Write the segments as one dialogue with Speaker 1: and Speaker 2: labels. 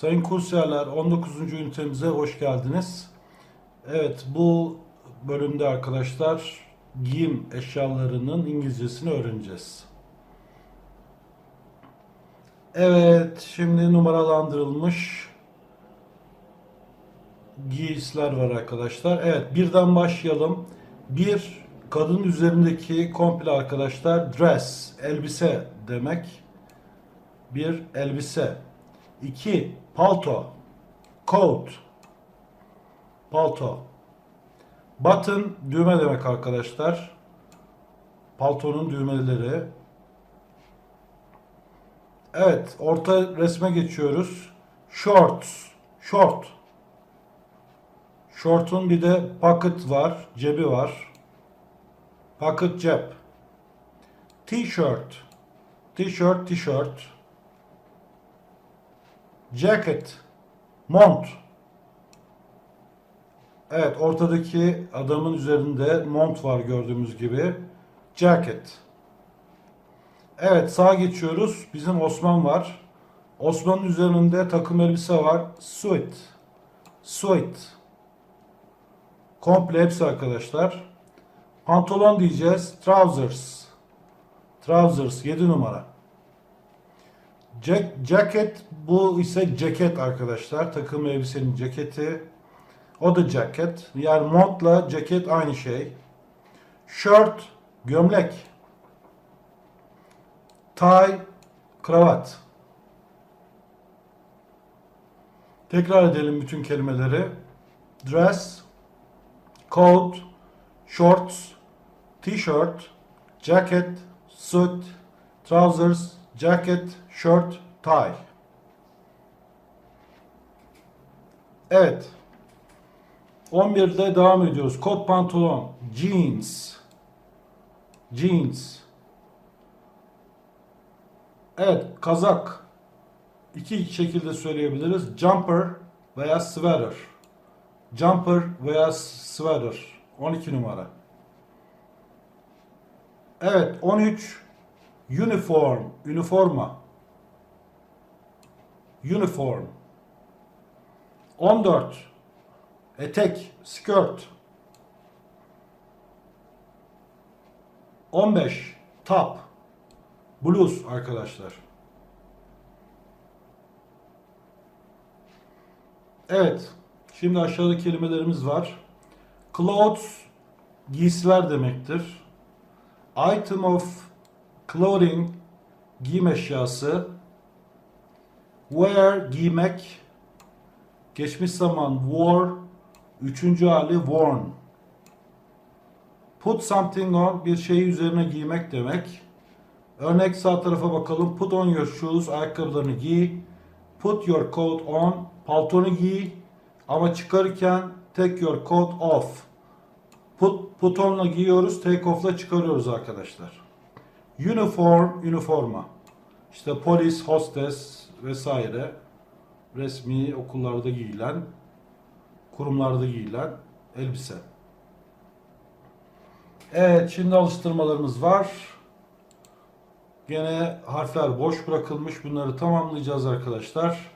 Speaker 1: Sayın kursiyerler 19. ünitemize hoş geldiniz. Evet bu bölümde arkadaşlar giyim eşyalarının İngilizcesini öğreneceğiz. Evet şimdi numaralandırılmış giysiler var arkadaşlar. Evet birden başlayalım. Bir kadın üzerindeki komple arkadaşlar dress, elbise demek. Bir elbise. İki palto, coat, palto. Button düğme demek arkadaşlar. Paltonun düğmeleri. Evet, orta resme geçiyoruz. Shorts, short. Short'un bir de pocket var, cebi var. Pocket cep. T-shirt, t-shirt, t-shirt. Jacket, mont. Evet, ortadaki adamın üzerinde mont var gördüğümüz gibi. Jacket. Evet, sağa geçiyoruz. Bizim Osman var. Osman'ın üzerinde takım elbise var. Suit. Suit. Komple hepsi arkadaşlar. Pantolon diyeceğiz. Trousers. Trousers 7 numara. Jack, jacket bu ise ceket arkadaşlar. Takım elbisenin ceketi. O da ceket. Yani montla ceket aynı şey. Shirt gömlek. Tie kravat. Tekrar edelim bütün kelimeleri. Dress, coat, shorts, t-shirt, jacket, suit, trousers, jacket, shirt, tie. Evet. 11'de devam ediyoruz. Kot pantolon, jeans. Jeans. Evet, kazak. İki şekilde söyleyebiliriz. Jumper veya sweater. Jumper veya sweater. 12 numara. Evet 13 uniform, üniforma. Uniform. 14 etek, skirt. 15 top, bluz arkadaşlar. Evet. Şimdi aşağıda kelimelerimiz var. Clothes giysiler demektir. Item of clothing giyim eşyası. Wear giymek. Geçmiş zaman wore. Üçüncü hali worn. Put something on bir şeyi üzerine giymek demek. Örnek sağ tarafa bakalım. Put on your shoes ayakkabılarını giy. Put your coat on paltonu giy. Ama çıkarırken take your coat off. Put, put on'la giyiyoruz, take off'la çıkarıyoruz arkadaşlar. Uniform, üniforma. İşte polis, hostes vesaire. Resmi okullarda giyilen, kurumlarda giyilen elbise. Evet, şimdi alıştırmalarımız var. Gene harfler boş bırakılmış. Bunları tamamlayacağız arkadaşlar.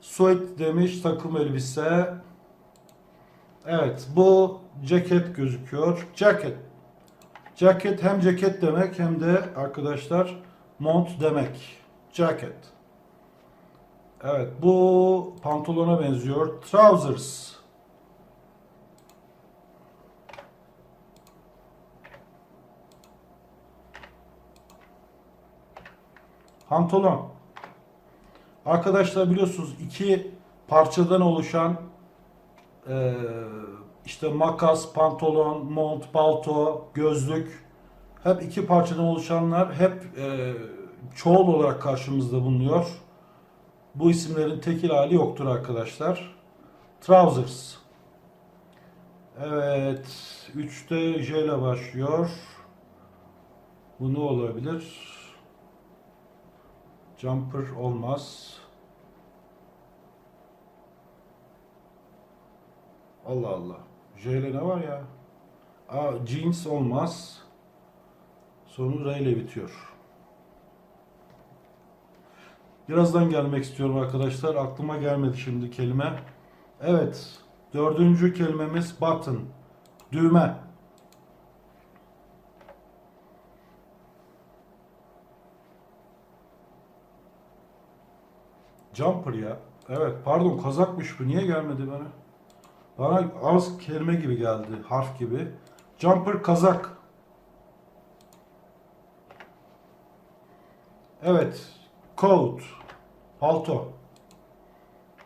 Speaker 1: Suit demiş takım elbise. Evet bu ceket gözüküyor. Jacket. Jacket hem ceket demek hem de arkadaşlar mont demek. Jacket. Evet bu pantolona benziyor. Trousers. Pantolon. Arkadaşlar biliyorsunuz iki parçadan oluşan e, işte makas, pantolon, mont, palto, gözlük hep iki parçadan oluşanlar hep e, çoğul olarak karşımızda bulunuyor. Bu isimlerin tekil hali yoktur arkadaşlar. Trousers. Evet. 3'te J ile başlıyor. Bu ne olabilir? Jumper olmaz. Allah Allah. J ile ne var ya? Aa, jeans olmaz. Sonu R ile bitiyor. Birazdan gelmek istiyorum arkadaşlar. Aklıma gelmedi şimdi kelime. Evet. Dördüncü kelimemiz button. Düğme. Jumper ya. Evet pardon kazakmış bu. Niye gelmedi bana? Bana az kelime gibi geldi. Harf gibi. Jumper kazak. Evet. Coat. Palto.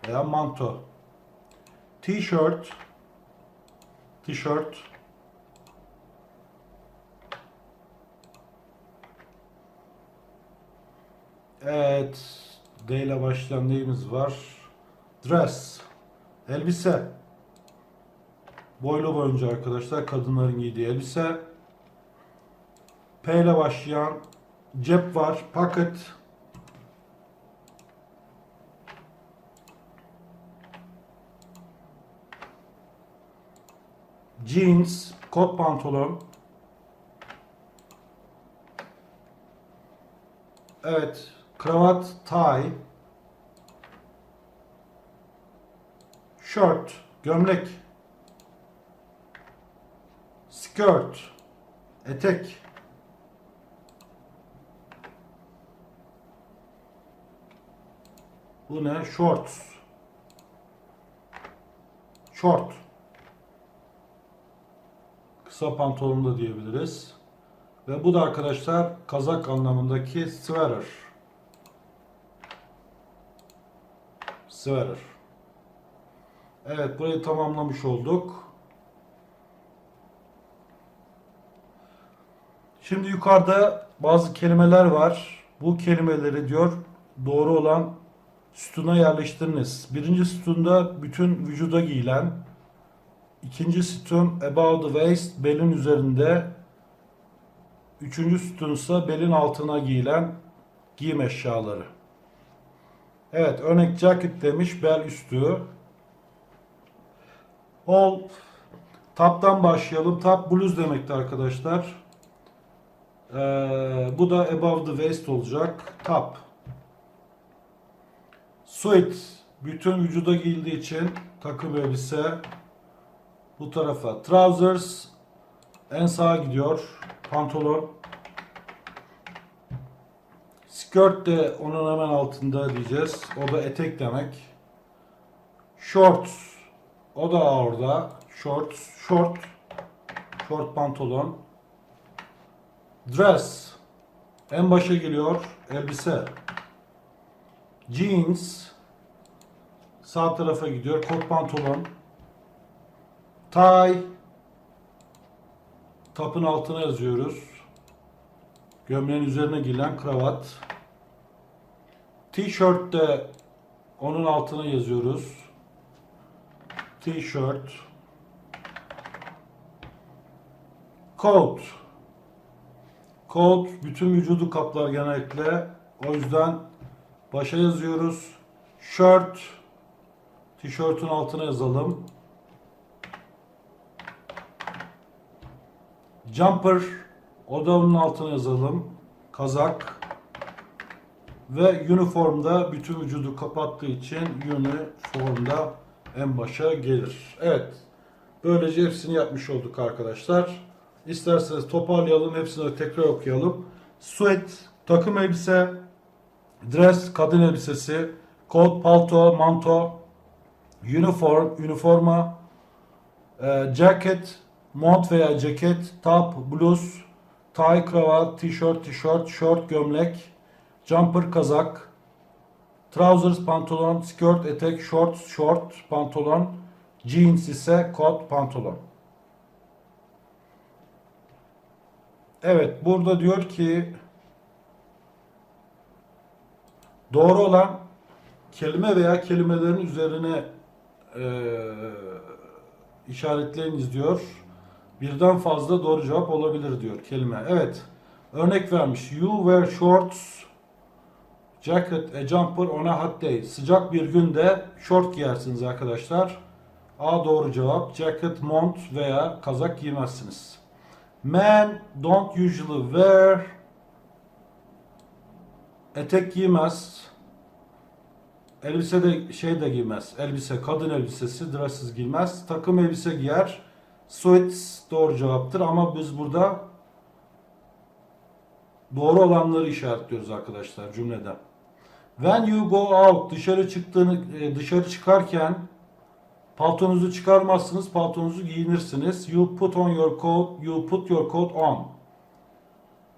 Speaker 1: Veya manto. T-shirt. T-shirt. Evet. D ile başlayan neyimiz var? Dress. Elbise. Boylu boyunca arkadaşlar kadınların giydiği elbise. P ile başlayan cep var. Pocket. Jeans, kot pantolon. Evet, kravat, tie. Shirt, gömlek. Skirt, etek. Bu ne? Shorts. Short. Kısa pantolon da diyebiliriz. Ve bu da arkadaşlar kazak anlamındaki sweater. Sweater. Evet burayı tamamlamış olduk. Şimdi yukarıda bazı kelimeler var. Bu kelimeleri diyor doğru olan sütuna yerleştiriniz. Birinci sütunda bütün vücuda giyilen, ikinci sütun above the waist belin üzerinde, üçüncü sütun ise belin altına giyilen giyim eşyaları. Evet örnek jacket demiş bel üstü. All taptan başlayalım. Top bluz demekti arkadaşlar. Ee, bu da above the waist olacak. Top. Suit bütün vücuda giyildiği için takım elbise bu tarafa. Trousers en sağa gidiyor. Pantolon. Skirt de onun hemen altında diyeceğiz. O da etek demek. Shorts o da orada. Shorts, short, short pantolon. Dress en başa geliyor. Elbise. Jeans sağ tarafa gidiyor. Kot pantolon. Tie tapın altına yazıyoruz. Gömleğin üzerine giyilen kravat. T-shirt de onun altına yazıyoruz. T-shirt. Coat. Coat bütün vücudu kaplar genellikle. O yüzden başa yazıyoruz. Shirt. Tişörtün altına yazalım. Jumper. O da onun altına yazalım. Kazak. Ve uniformda bütün vücudu kapattığı için uniformda en başa gelir. Evet. Böylece hepsini yapmış olduk arkadaşlar. İsterseniz toparlayalım. Hepsini tekrar okuyalım. Sweat, takım elbise, dress, kadın elbisesi, kot, palto, manto, uniform, üniforma, e, jacket, mont veya ceket, top, bluz, tie, kravat, tişört, tişört, short, gömlek, jumper, kazak, trousers, pantolon, skirt, etek, shorts, short, pantolon, jeans ise kot, pantolon. Evet, burada diyor ki doğru olan kelime veya kelimelerin üzerine e, işaretleyiniz diyor. Birden fazla doğru cevap olabilir diyor kelime. Evet. Örnek vermiş. You wear shorts, jacket, a jumper on a hot day. Sıcak bir günde short giyersiniz arkadaşlar. A doğru cevap. Jacket, mont veya kazak giymezsiniz. Men don't usually wear etek giymez. elbise de şey de giymez. Elbise kadın elbisesi dresses giymez. Takım elbise giyer. Suits doğru cevaptır ama biz burada doğru olanları işaretliyoruz arkadaşlar cümlede. When you go out dışarı çıktığını e, dışarı çıkarken paltonuzu çıkarmazsınız, paltonuzu giyinirsiniz. You put on your coat, you put your coat on.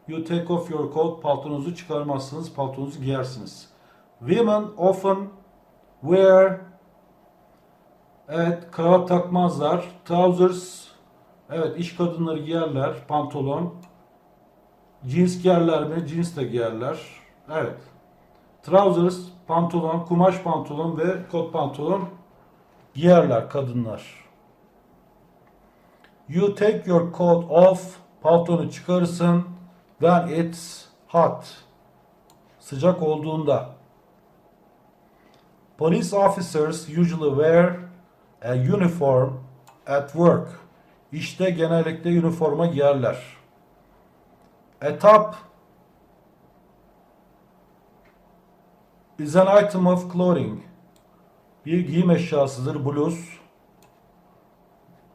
Speaker 1: You take off your coat, paltonuzu çıkarmazsınız, paltonuzu giyersiniz. Women often wear Evet, kravat takmazlar. Trousers Evet, iş kadınları giyerler pantolon. Jeans giyerler mi? Jeans de giyerler. Evet. Trousers, pantolon, kumaş pantolon ve kot pantolon giyerler kadınlar. You take your coat off, paltonu çıkarırsın when it's hot. Sıcak olduğunda. Police officers usually wear a uniform at work. İşte genellikle üniforma giyerler. A top is an item of clothing. Bir giyim eşyasıdır bluz.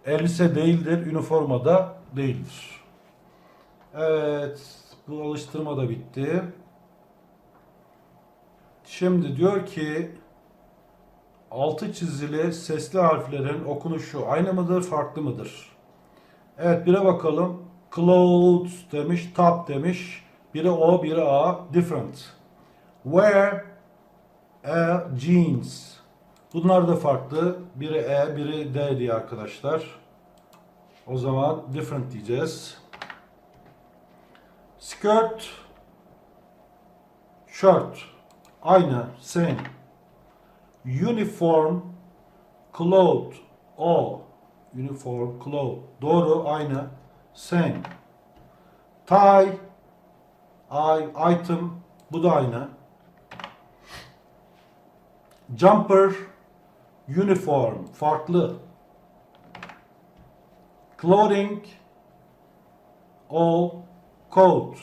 Speaker 1: Elbise değildir, üniforma da değildir. Evet, bu alıştırma da bitti. Şimdi diyor ki altı çizili sesli harflerin okunuşu aynı mıdır, farklı mıdır? Evet, bire bakalım. Clothes demiş, top demiş. Biri O, biri A. Different. Wear a jeans. Bunlar da farklı. Biri E, biri D diye arkadaşlar. O zaman different diyeceğiz. Skirt, shirt. Aynı, same. Uniform, cloth. O. Uniform, cloth. Doğru, aynı. Same. Tie, I, item. Bu da aynı. Jumper, uniform, farklı. Clothing, o, coat.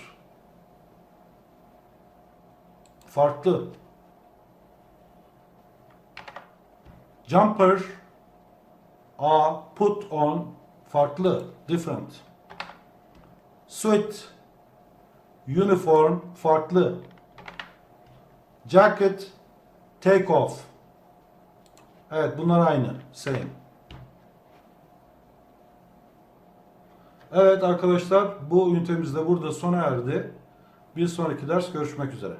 Speaker 1: Farklı. Jumper, a, put on, farklı, different. Suit, uniform, farklı. Jacket, take off. Evet bunlar aynı. Same. Evet arkadaşlar bu ünitemiz de burada sona erdi. Bir sonraki ders görüşmek üzere.